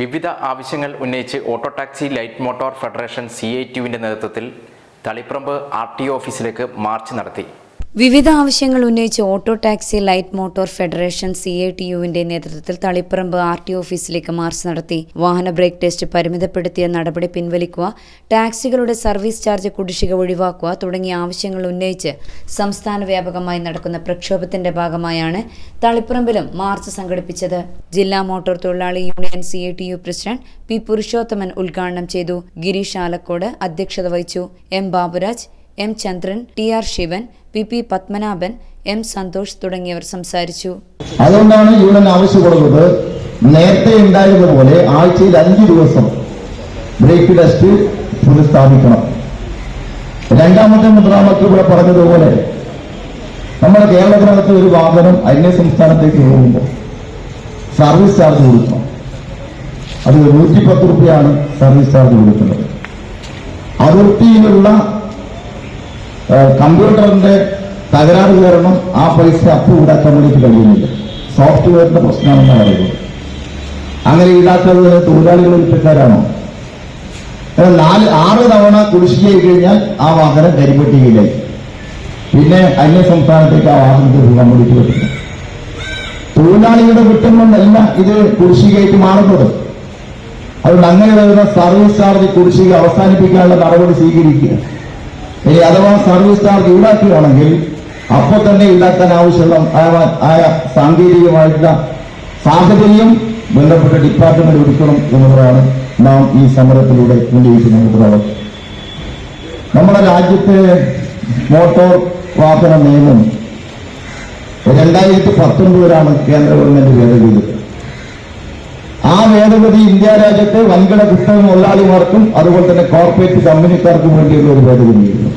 വിവിധ ആവശ്യങ്ങൾ ഉന്നയിച്ച് auto taxi light motor federation C I ടിയുവിന്റെ നേതൃത്വത്തിൽ തളിപ്രമ്പ് ആർ ടി ഓഫീസിലേക്ക് മാർച്ച് നടത്തി. വിവിധ ആവശ്യങ്ങൾ ഉന്നയിച്ച് auto taxi light motor federation C I T യുവിന്റെ നേതൃത്വത്തിൽ തളിപ്പറമ്പ് ആർ ടി ഓഫീസിലേക്ക് മാർച്ച് നടത്തി. വാഹന ബ്രേക്ക് ടെസ്റ്റ് പരിമിതപ്പെടുത്തിയ നടപടി പിൻവലിക്കുക ടാക്സികളുടെ സർവീസ് ചാർജ് കുടിശ്ശിക ഒഴിവാക്കുക തുടങ്ങിയ ആവശ്യങ്ങൾ ഉന്നയിച്ച് സംസ്ഥാന വ്യാപകമായി നടക്കുന്ന പ്രക്ഷോഭത്തിന്റെ ഭാഗമായാണ് തളിപ്പറമ്പിലും മാർച്ച് സംഘടിപ്പിച്ചത്. ജില്ലാ മോട്ടോർ തൊഴിലാളി union C I T U president P Purushothaman ഉദ്ഘാടനം ചെയ്തു. ഗിരീഷ് ആലക്കോട് അധ്യക്ഷത വഹിച്ചു. M Baburaj M Chandran T R Sivan P P Padmanabhan M Santhosh തുടങ്ങിയവർ സംസാരിച്ചു. അതുകൊണ്ടാണ് യൂണിയൻ ആവശ്യപ്പെടുന്നത് നേരത്തെ ഉണ്ടായതുപോലെ ആഴ്ചയിൽ അഞ്ച് ദിവസം ബ്രേക്ക് ടെസ്റ്റ് പുനഃസ്ഥാപിക്കണം രണ്ടാമത്തെ മുദ്രാമത്ത് ഇവിടെ പറഞ്ഞതുപോലെ നമ്മുടെ കേരളത്തിനകത്ത് ഒരു വാഹനം അന്യ സംസ്ഥാനത്തേക്ക് പോകുമ്പോൾ സർവീസ് ചാർജ് കൊടുക്കണം. അത് നൂറ്റി പത്ത് റുപ്യാണ് സർവീസ് ചാർജ് കൊടുക്കുന്നത്. അതിർത്തിയിലുള്ള കമ്പ്യൂട്ടറിന്റെ തകരാറ് കാരണം ആ പൈസ അപ്പ് ഈടാക്കാൻ വേണ്ടിയിട്ട് കഴിയുന്നില്ല. സോഫ്റ്റ്വെയറിന്റെ പ്രശ്നമാണെന്ന് പറയുന്നത് അങ്ങനെ ഈടാക്കാത്തത് തൊഴിലാളികൾ കുറ്റക്കാരാണോ നാല് ആറ് തവണ കുടിശ്ശികയായി കഴിഞ്ഞാൽ ആ വാഹനം കരിപ്പട്ടികയിലായി പിന്നെ അന്യ സംസ്ഥാനത്തേക്ക് ആ വാഹനത്തിൽ പോകാൻ വേണ്ടിയിട്ട് പറ്റില്ല തൊഴിലാളികളുടെ കുറ്റം കൊണ്ടല്ല ഇത് കുടിശ്ശികയായിട്ട് മാറുന്നത്. അതുകൊണ്ട് അങ്ങനെ വരുന്ന സർവീസ് ചാർജ് കുടിശ്ശിക അവസാനിപ്പിക്കാനുള്ള നടപടി സ്വീകരിക്കുക. ഇനി അഥവാ സർവീസ് ചാർജ് ഈടാക്കുകയാണെങ്കിൽ അപ്പോൾ തന്നെ ഈടാക്കാൻ ആവശ്യമുള്ള ആയ- സാങ്കേതികമായിട്ടുള്ള സാഹചര്യം ബന്ധപ്പെട്ട ഡിപ്പാർട്ട്മെന്റ് ഒരുക്കണം എന്നുള്ളതാണ് നാം ഈ സമരത്തിലൂടെ ഉന്നയിച്ചു മുദ്രാവാക്യം നമ്മുടെ രാജ്യത്തെ മോട്ടോർ വാഹന നിയമം രണ്ടായിരത്തി പത്തൊൻപതിലാണ് കേന്ദ്ര ഗവൺമെന്റ് ഭേദഗതി. ആ ഭേദഗതി ഇന്ത്യ രാജ്യത്തെ വൻകിട കുത്തക മുതലാളിമാർക്കും അതുപോലെ തന്നെ കോർപ്പറേറ്റ് കമ്പനിക്കാർക്കും വേണ്ടിയുള്ള ഒരു ഭേദഗതിയായിരുന്നു.